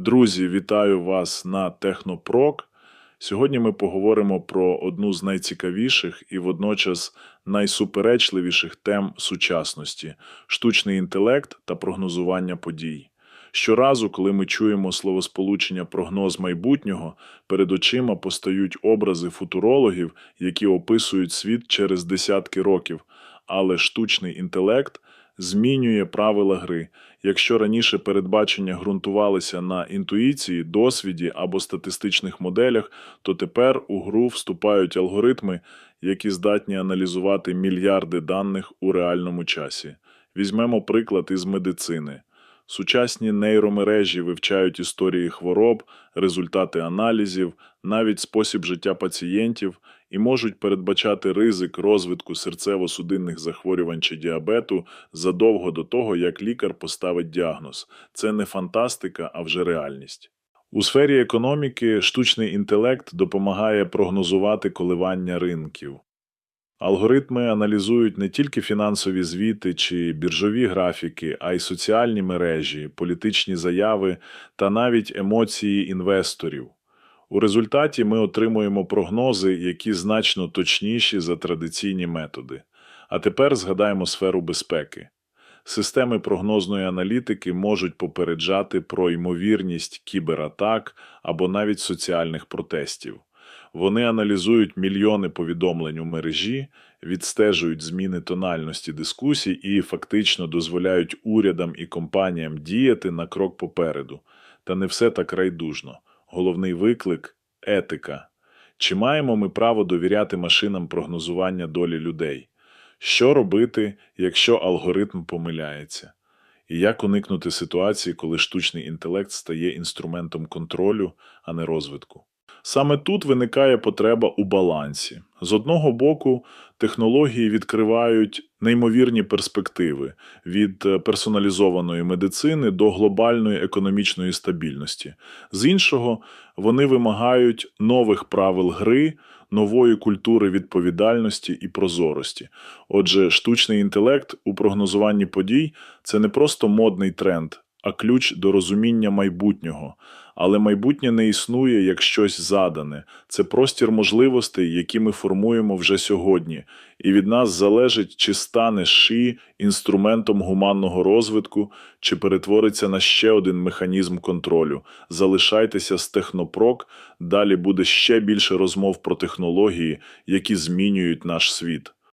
Друзі, вітаю вас на Технопрок. Сьогодні ми поговоримо про одну з найцікавіших і водночас найсуперечливіших тем сучасності штучний інтелект та прогнозування подій. Щоразу, коли ми чуємо словосполучення прогноз майбутнього, перед очима постають образи футурологів, які описують світ через десятки років, але штучний інтелект змінює правила гри. Якщо раніше передбачення ґрунтувалися на інтуїції, досвіді або статистичних моделях, то тепер у гру вступають алгоритми, які здатні аналізувати мільярди даних у реальному часі. Візьмемо приклад із медицини. Сучасні нейромережі вивчають історії хвороб, результати аналізів, навіть спосіб життя пацієнтів і можуть передбачати ризик розвитку серцево-судинних захворювань чи діабету задовго до того, як лікар поставить діагноз. Це не фантастика, а вже реальність. У сфері економіки штучний інтелект допомагає прогнозувати коливання ринків. Алгоритми аналізують не тільки фінансові звіти чи біржові графіки, а й соціальні мережі, політичні заяви та навіть емоції інвесторів. У результаті ми отримуємо прогнози, які значно точніші за традиційні методи. А тепер згадаємо сферу безпеки. Системи прогнозної аналітики можуть попереджати про ймовірність кібератак або навіть соціальних протестів. Вони аналізують мільйони повідомлень у мережі, відстежують зміни тональності дискусій і фактично дозволяють урядам і компаніям діяти на крок попереду. Та не все так райдужно. Головний виклик етика. Чи маємо ми право довіряти машинам прогнозування долі людей? Що робити, якщо алгоритм помиляється? І як уникнути ситуації, коли штучний інтелект стає інструментом контролю, а не розвитку? Саме тут виникає потреба у балансі. З одного боку, технології відкривають неймовірні перспективи від е, персоналізованої медицини до глобальної економічної стабільності. З іншого, вони вимагають нових правил гри, нової культури відповідальності і прозорості. Отже, штучний інтелект у прогнозуванні подій це не просто модний тренд, а ключ до розуміння майбутнього. Але майбутнє не існує як щось задане. Це простір можливостей, які ми формуємо вже сьогодні, і від нас залежить, чи стане ШИ інструментом гуманного розвитку, чи перетвориться на ще один механізм контролю. Залишайтеся з Технопрок, далі буде ще більше розмов про технології, які змінюють наш світ.